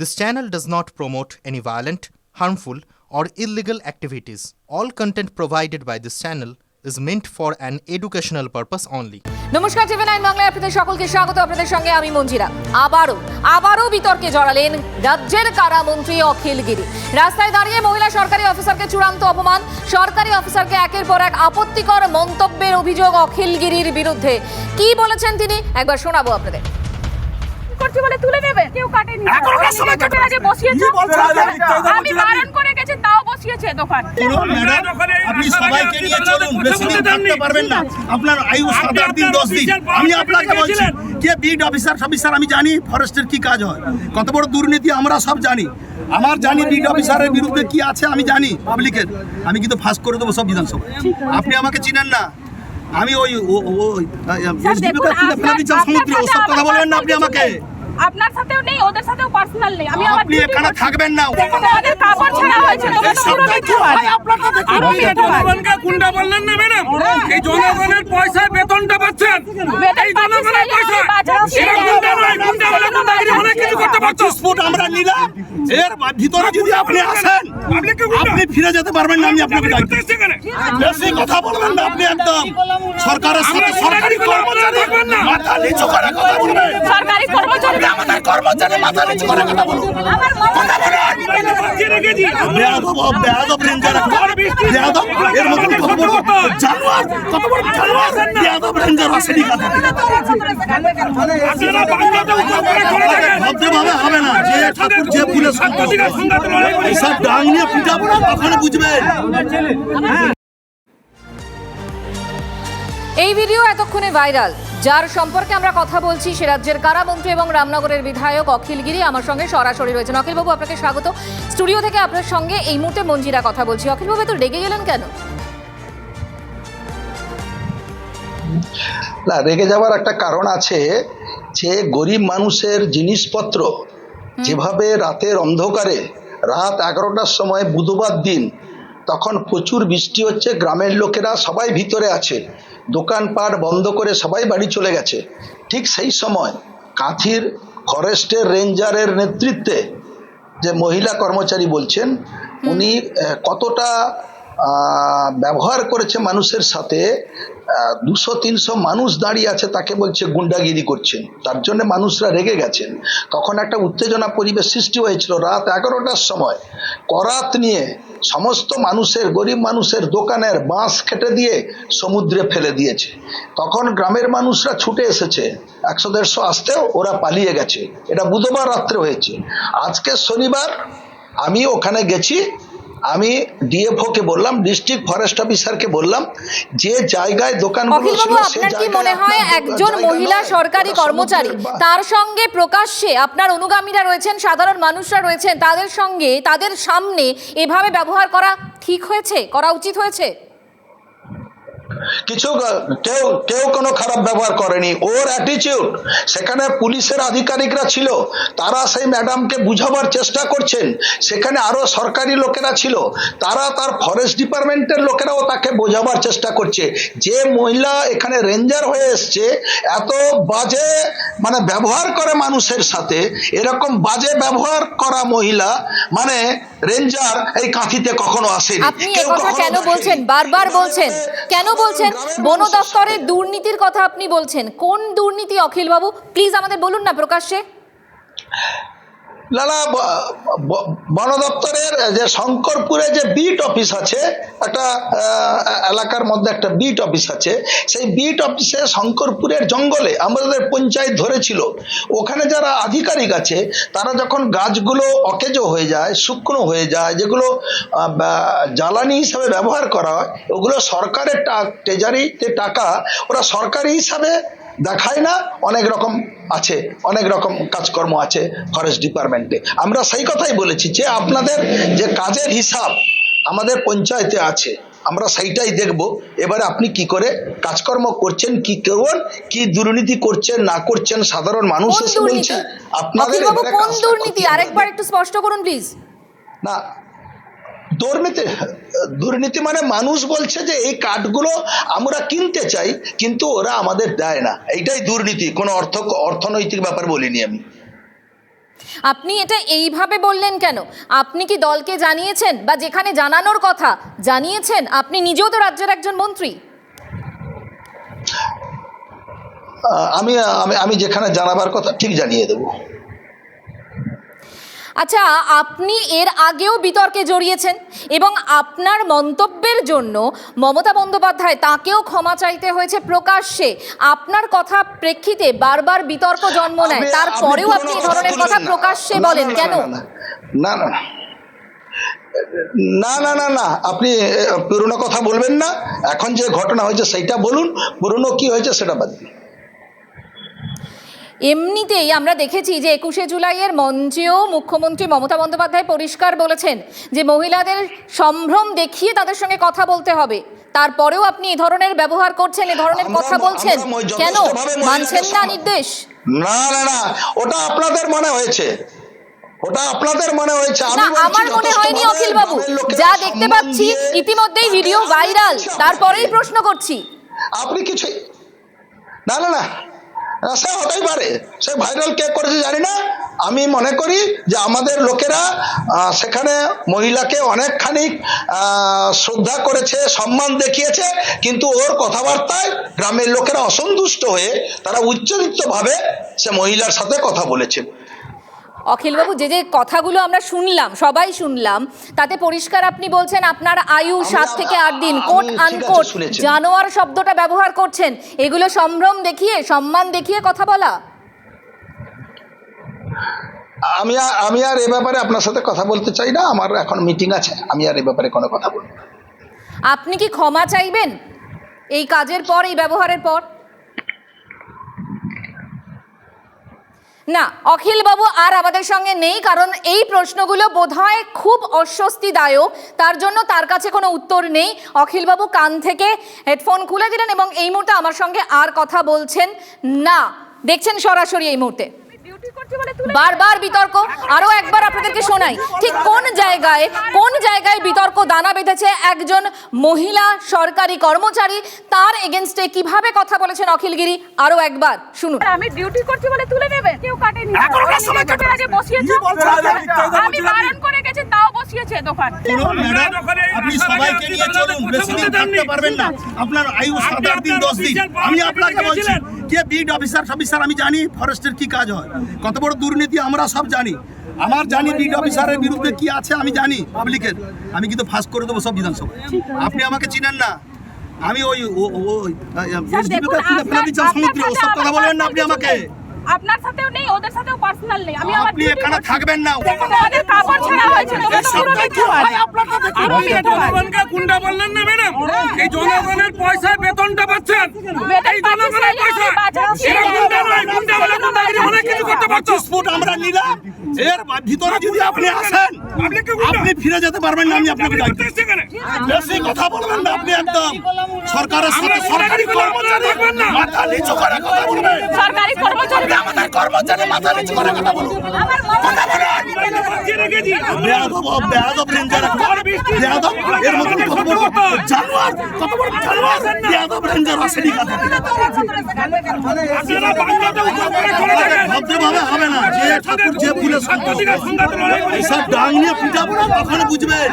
This channel does not promote any violent, harmful, or illegal activities. All content provided by this channel is meant for an educational purpose only. নমস্কার TV nine বাংলায় আপনাদের সকলকে স্বাগত। আপনাদের সঙ্গে আমি মঞ্জিরা। আবারও আবারও বিতর্কে জড়ালেন রাজ্যের কারামন্ত্রী অখিল গিরি। রাস্তায় দাঁড়িয়ে মহিলা সরকারি অফিসারকে চূড়ান্ত অপমান সরকারি অফিসারকে একের পর এক আপত্তিকর মন্তব্যের অভিযোগ অখিল গিরির বিরুদ্ধে। কি বলেছেন তিনি? একবার শোনাবো আপনাদের। করছি বলে তুলে নেবে? কেউ কাটেনি। এখনকার সময় ওরা আগে বসিয়েছে। বলছেন আপনি? আমি বারণ করে গেছি তাও বসিয়েছে দোকান। আপনি সবাইকে নিয়ে চলুন বেশি দিন থাকতে পারবেন না। আপনার আয়ু সাত আট দিন দশ দিন। আমি আপনাকে বলছি কে বিড অফিসার অফিসার আমি জানি ফরেস্টের কি কাজ হয়। কত বড় দুর্নীতি আমরা সব জানি। আমার জানি বিড অফিসারের বিরুদ্ধে কি আছে আমি জানি পাবলিকের আমি কিন্তু ফাঁস করে দেবো সব বিধানসভা। আপনি আমাকে চিনেন না। আমি ওই ও- ও- সমুদ্রে ওসব কথা বলবেন না আপনি আমাকে। আপনার সাথেও নেই ওদের সাথেও পার্সোনাল নেই। আমি আমার আপনি এখানে থাকবেন না। আমাদের কাপড় ছাড়া হয়েছে তোমরা তো পুরো। জনগণকে গুন্ডা বললেন না ম্যাডাম? এই জনগণের পয়সায় বেতনটা পাচ্ছেন এই জনগণের পয়সা আমি বাঁচাচ্ছি। এরা গুন্ডা নয় গুন্ডা হলে গুন্ডাগিরি অনেক কিছু করতে পারতো ফুট আমরা নিলাম। এর ভিতরে যদি আপনি আসেন আপনি কি ফিরে যেতে পারবেন না আমি আপনাকে ডাকছি। বেশি কথা বলবেন না আপনি একদম। সরকারের সাথে সরকারি কর্মচারী। মাথা নিচু করে কথা বলবেন সরকারি কর্মচারী আপনি আমাদের হবে না। যে ঠাকুর যে ফুলে সাংবাদিকের সংঘাতে লড়াই করি। এইসব ডাং নিয়ে পিটাবো না এই ভিডিও এতক্ষণে ভাইরাল। যার সম্পর্কে আমরা কথা বলছি সে রাজ্যের কারামন্ত্রী এবং রামনগরের বিধায়ক অখিল গিরি। আমার সঙ্গে সরাসরি রয়েছেন অখিলবাবু আপনাকে স্বাগত। স্টুডিও থেকে আপনার সঙ্গে এই মুহূর্তে মঞ্জিরা কথা বলছি। অখিলবাবু তো রেগে গেলেন কেন? না রেগে যাওয়ার একটা কারণ আছে যে গরিব মানুষের জিনিসপত্র যেভাবে রাতের অন্ধকারে রাত এগারোটার সময় বুধবার দিন তখন প্রচুর বৃষ্টি হচ্ছে গ্রামের লোকেরা সবাই ভিতরে আছে। দোকানপাট বন্ধ করে সবাই বাড়ি চলে গেছে। ঠিক সেই সময় কাঁথির ফরেস্টের রেঞ্জারের নেতৃত্বে যে মহিলা কর্মচারী বলছেন উনি কতটা ব্যবহার করেছে মানুষের সাথে দুশো, তিনশো মানুষ দাঁড়িয়ে আছে, তাকে বলছে গুন্ডাগিরি করছেন। তার জন্য মানুষরা রেগে গেছেন। তখন একটা উত্তেজনা পরিবেশ সৃষ্টি হয়েছিল রাত এগারোটার সময়। করাত নিয়ে সমস্ত মানুষের, গরিব মানুষের দোকানের বাঁশ কেটে দিয়ে সমুদ্রে ফেলে দিয়েছে। তখন গ্রামের মানুষরা ছুটে এসেছে। একশো, দেড়শো আসতেও ওরা পালিয়ে গেছে। এটা বুধবার রাত্রে হয়েছে। আজকে শনিবার, আমি ওখানে গেছি আমি ডিএফও কে বললাম ডিস্ট্রিক্ট ফরেস্ট অফিসারকে বললাম যে জায়গায় দোকান ছিল আপনার কি মনে হয় একজন মহিলা সরকারি কর্মচারী? তার সঙ্গে প্রকাশ্যে আপনার অনুগামীরা রয়েছেন সাধারণ মানুষরা রয়েছেন তাদের সঙ্গে তাদের সামনে এভাবে ব্যবহার করা ঠিক হয়েছে? করা উচিত হয়েছে? কিছু কেউ কেউ কোনো খারাপ ব্যবহার করেনি। ওর অ্যাটিটিউড সেখানে পুলিশের আধিকারিকরা ছিল তারা সেই ম্যাডামকে বুঝাবার চেষ্টা করছেন। সেখানে আরও সরকারি লোকেরা ছিল তারা তার ফরেস্ট ডিপার্টমেন্টের লোকেরাও তাকে বোঝাবার চেষ্টা করছে। যে মহিলা এখানে রেঞ্জার হয়ে এসছে এত বাজে মানে ব্যবহার করে মানুষের সাথে এরকম বাজে ব্যবহার করা মহিলা মানে রেঞ্জার এই কাঁথিতে কখনো আসেনি। আপনি কেউ কথা কেন বলছেন? বারবার বলছেন। কেন বলছেন? গ্রামের বন দফতরের দপ্তরের দুর্নীতির কথা আপনি বলছেন। কোন দুর্নীতি অখিলবাবু প্লিজ আমাদের বলুন না প্রকাশ্যে। লালা বন দপ্তরের যে শঙ্করপুরে যে বিট অফিস আছে, একটা এলাকার মধ্যে একটা বিট অফিস আছে, সেই বিট অফিসে শঙ্করপুরের জঙ্গলে আমাদের পঞ্চায়েত ধরেছিল। ওখানে যারা আধিকারিক আছে, তারা যখন গাছগুলো অকেজো হয়ে যায়, শুকনো হয়ে যায়, যেগুলো জ্বালানি হিসাবে ব্যবহার করা হয়, ওগুলো সরকারের ট্রেজারিতে টাকা, ওরা সরকারি হিসাবে দেখায় না অনেক রকম আছে অনেক রকম কাজকর্ম আছে ফরেস্ট ডিপার্টমেন্টে আমরা সেই কথাই বলেছি যে আপনাদের যে কাজের হিসাব আমাদের পঞ্চায়েতে আছে আমরা সেইটাই দেখব। এবারে আপনি কি করে কাজকর্ম করছেন কি করবেন কি দুর্নীতি করছেন না করছেন সাধারণ মানুষ কোন এসে বলছে আপনাদের কোন দুর্নীতি? আরেকবার একটু স্পষ্ট করুন প্লিজ না দুর্নীতি দুর্নীতি মানে মানুষ বলছে যে এই কার্ডগুলো আমরা কিনতে চাই কিন্তু ওরা আমাদের দেয় না। এইটাই দুর্নীতি কোনো অর্থ অর্থনৈতিক ব্যাপার বলিনি আমি। আপনি এটা এইভাবে বললেন কেন? আপনি কি দলকে জানিয়েছেন? বা যেখানে জানানোর কথা জানিয়েছেন? আপনি নিজেও তো রাজ্যের একজন মন্ত্রী। আমি আমি আমি যেখানে জানাবার কথা ঠিক জানিয়ে দেবো। আচ্ছা আপনি এর আগেও বিতর্কে জড়িয়েছেন এবং আপনার মন্তব্যের জন্য মমতা বন্দ্যোপাধ্যায় তাকেও ক্ষমা চাইতে হয়েছে প্রকাশ্যে। আপনার কথা প্রেক্ষিতে বারবার বিতর্ক জন্ম নেয়। তারপরেও আপনি এই ধরনের কথা। প্রকাশ্যে বলেন কেন? না না না না। না না আপনি পুরনো কথা বলবেন না। এখন যে ঘটনা হয়েছে সেইটা বলুন। পুরনো কি হয়েছে সেটা বাদ দিন। এমনিতেই আমরা দেখেছি যে একুশে জুলাইয়ের মঞ্চেও মুখ্যমন্ত্রী মমতা বন্দ্যোপাধ্যায় পরিষ্কার বলেছেন যে মহিলাদের সম্ভ্রম দেখিয়ে তাদের সঙ্গে কথা বলতে হবে। তারপরেও আপনি এ ধরনের ব্যবহার করছেন এ ধরনের কথা বলছেন। কেন? মানছেন না নির্দেশ? না না না ওটা আপনাদের মনে হয়েছে। ওটা আপনাদের মনে হয়েছে। না আমার মনে হয়নি অখিল বাবু যা দেখতে পাচ্ছি ইতিমধ্যেই ভিডিও ভাইরাল। তারপরেই প্রশ্ন করছি। আপনি কিছু না না না, সে হতেই পারে। সে ভাইরাল কে করেছে, জানি না। আমি মনে করি যে আমাদের লোকেরা সেখানে মহিলাকে অনেকখানি শ্রদ্ধা করেছে, সম্মান দেখিয়েছে, কিন্তু ওর কথাবার্তায় গ্রামের লোকেরা অসন্তুষ্ট হয়ে তারা উচ্চরিতভাবে সে মহিলার সাথে কথা বলেছে। অখিলবাবু যে যে কথাগুলো আমরা শুনলাম সবাই শুনলাম তাতে পরিষ্কার আপনি বলছেন আপনার আয়ু সাত থেকে আট দিন কোট আনকোট জানোয়ার শব্দটা ব্যবহার করছেন। এগুলো সম্ভ্রম দেখিয়ে সম্মান দেখিয়ে কথা বলা। আমি আমি আর এ ব্যাপারে আপনার সাথে কথা বলতে চাই না আমার এখন মিটিং আছে আমি আর এ ব্যাপারে কোনো কথা বলব আপনি কি ক্ষমা চাইবেন? এই কাজের পর এই ব্যবহারের পর? না, অখিলবাবু আর আমাদের সঙ্গে নেই, কারণ এই প্রশ্নগুলো বোধহয় খুব অস্বস্তিদায়ক। তার জন্য তার কাছে কোনো উত্তর নেই। অখিলবাবু কান থেকে হেডফোন খুলে দিলেন এবং এই মুহূর্তে আমার সঙ্গে আর কথা বলছেন না। দেখছেন সরাসরি এই মুহূর্তে। বারবার বিতর্ক আরও একবার আপনাদেরকে শোনাই ঠিক কোন জায়গায় কোন জায়গায় বিতর্ক দানা বেঁধেছে একজন মহিলা সরকারি কর্মচারী তার এগেনস্টে কীভাবে কথা বলেছেন অখিলগিরি আরও একবার শুনুন। আমি ডিউটি করছি বলে তুলে নেবে কেউ কাটেনি। এখন সময় নিজের আগে বসিয়েছে। আমি বারণ করে গেছি তাও বসিয়েছে দোকান। আপনি সবাইকে নিয়ে চলুন বেশি দিন থাকতে পারবেন না। আপনার আয়ু সাত আট দিন দশ দিন। আমি আপনাকে বলছি কে বিড অফিসার অফিসার আমি জানি ফরেস্টের কি কাজ হয়। কত বড় দুর্নীতি আমরা সব জানি। আমার জানি বিড অফিসারের বিরুদ্ধে কি আছে আমি জানি পাবলিকের আমি কিন্তু ফাঁস করে দেবো সব বিধানসভা আপনি আমাকে চিনেন না। আমি ওই সমুদ্রে ওসব কথা বলবেন না আপনি আমাকে। আপনার সাথেও নেই ওদের সাথেও পার্সোনাল নেই আমি আমার আপনি এখানে থাকবেন না দেখুন, আমাদের কাপড় ছাড়া হয়েছিল হয়। হয়। জনগণকে গুন্ডা বললেন না ম্যাডাম এই জনগণের বেতনটা পাচ্ছেন বেতন এই পাচ্ছি, জনগণের সেই পয়সা আমি বাঁচাচ্ছি। এরা গুন্ডা নয় গুন্ডা হলে গুন্ডাগিরি অনেক কিছু করতে পারছ ফুট আমরা নিলাম এর ভিতরে যদি আপনি আসেন আপনি কি ফিরে যেতে পারবেন না আমি আপনাকে? বেশি কথা বলবেন না আপনি একদম। সরকারের সাথে সরকারি কর্মচারী। মাথা নিচু করে কথা বলবেন। সরকারি কর্মচারী। আমাদের কর্মচারী মাথা নিচু করে কথা বলুন। আমার কথা বলুন। বেয়াদব বেয়াদব রেঞ্জার। বেয়াদব এর মতন কত বড় জানোয়ার কত বড় জানোয়ার। বেয়াদব রেঞ্জার আসেনি কথা আপনারা বাংলাতে উদ্যোগ করে চলে থাকেন। ভদ্রভাবে হবে না। যে ঠাকুর যে ফুলের সঙ্গে সাংবাদিকের সংঘাত লড়াই করি। সব ডাং নিয়ে পিটাবো না তখন বুঝবেন